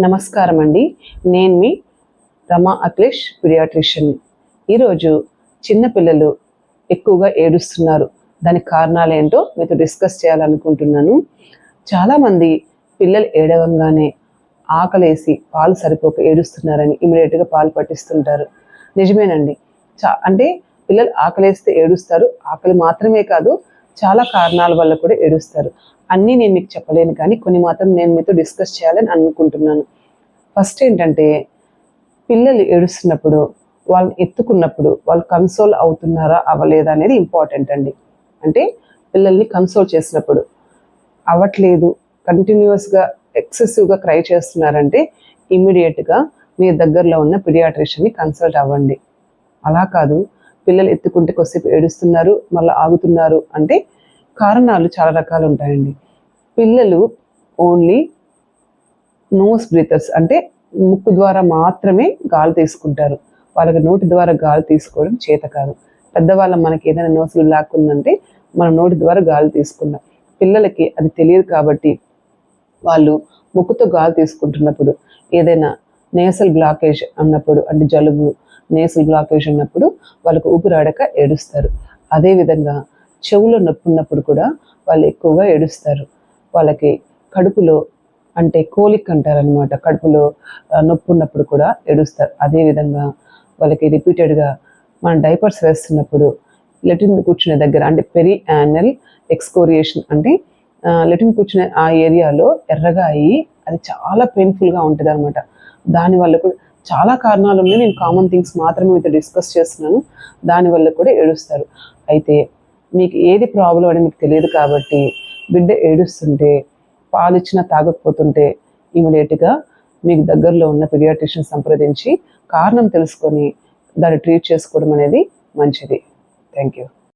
నమస్కారం అండి నేను మీ రమా అఖిలేష్ పిడియాట్రిషియన్ ఈరోజు చిన్నపిల్లలు ఎక్కువగా ఏడుస్తున్నారు. దానికి కారణాలు ఏంటో మీతో డిస్కస్ చేయాలనుకుంటున్నాను. చాలామంది పిల్లలు ఏడవంగానే ఆకలేసి పాలు సరిపోక ఏడుస్తున్నారని ఇమీడియట్గా పాలు పట్టిస్తుంటారు. నిజమేనండి. చా అంటే పిల్లలు ఆకలేస్తే ఏడుస్తారు. ఆకలి మాత్రమే కాదు చాలా కారణాల వల్ల కూడా ఏడుస్తారు. అన్నీ నేను మీకు చెప్పలేను కానీ కొన్ని మాత్రం నేను మీతో డిస్కస్ చేయాలని అనుకుంటున్నాను. ఫస్ట్ ఏంటంటే పిల్లలు ఏడుస్తున్నప్పుడు వాళ్ళని ఎత్తుకున్నప్పుడు వాళ్ళు కన్సోల్ అవుతున్నారా అవ్వలేదా అనేది ఇంపార్టెంట్ అండి. అంటే పిల్లల్ని కన్సోల్ చేసినప్పుడు అవ్వట్లేదు కంటిన్యూస్గా ఎక్సెసివ్గా క్రై చేస్తున్నారంటే ఇమ్మీడియట్గా మీ దగ్గరలో ఉన్న పిడియాట్రిషియన్ని కన్సల్ట్ అవ్వండి. అలా కాదు. పిల్లలు ఎత్తుకుంటే కొద్దిసేపు ఏడుస్తున్నారు మళ్ళీ ఆగుతున్నారు అంటే కారణాలు చాలా రకాలు ఉంటాయండి. పిల్లలు ఓన్లీ నోస్ బ్రీతర్స్ అంటే ముక్కు ద్వారా మాత్రమే గాలి తీసుకుంటారు. వాళ్ళకి నోటి ద్వారా గాలి తీసుకోవడం చేత కాదు. పెద్దవాళ్ళ మనకి ఏదైనా నోసులు బ్లాక్ ఉందంటే మనం నోటి ద్వారా గాలి తీసుకున్నాం పిల్లలకి అది తెలియదు కాబట్టి వాళ్ళు ముక్కుతో గాలి తీసుకుంటున్నప్పుడు ఏదైనా నేసల్ బ్లాకేజ్ అన్నప్పుడు అంటే జలుబు నేసల్ బ్లాకేజ్ ఉన్నప్పుడు వాళ్ళకు ఊపిరాడక ఏడుస్తారు. అదేవిధంగా చెవులో నొప్పి ఉన్నప్పుడు కూడా వాళ్ళు ఎక్కువగా ఏడుస్తారు. వాళ్ళకి కడుపులో అంటే కోలిక్ అంటారనమాట కడుపులో నొప్పి ఉన్నప్పుడు కూడా ఏడుస్తారు. అదేవిధంగా వాళ్ళకి రిపీటెడ్గా మనం డైపర్స్ వేస్తున్నప్పుడు లెటిన్ కూర్చునే దగ్గర అంటే పెరి యానల్ ఎక్స్కోరియేషన్ అంటే లెటిన్ కూర్చునే ఆ ఏరియాలో ఎర్రగా అయ్యి అది చాలా పెయిన్ఫుల్గా ఉంటుంది అనమాట దానివల్ల కూడా చాలా కారణాలు ఉన్నాయి నేను కామన్ థింగ్స్ మాత్రమే మీతో డిస్కస్ చేస్తున్నాను. దానివల్ల కూడా ఏడుస్తారు. అయితే మీకు ఏది ప్రాబ్లం అని మీకు తెలియదు కాబట్టి బిడ్డ ఏడుస్తుంటే పాలు ఇచ్చినా తాగకపోతుంటే ఇమీడియట్గా మీకు దగ్గరలో ఉన్న పిడియాట్రిషియన్ సంప్రదించి కారణం తెలుసుకొని దాన్ని ట్రీట్ చేసుకోవడం అనేది మంచిది. Thank you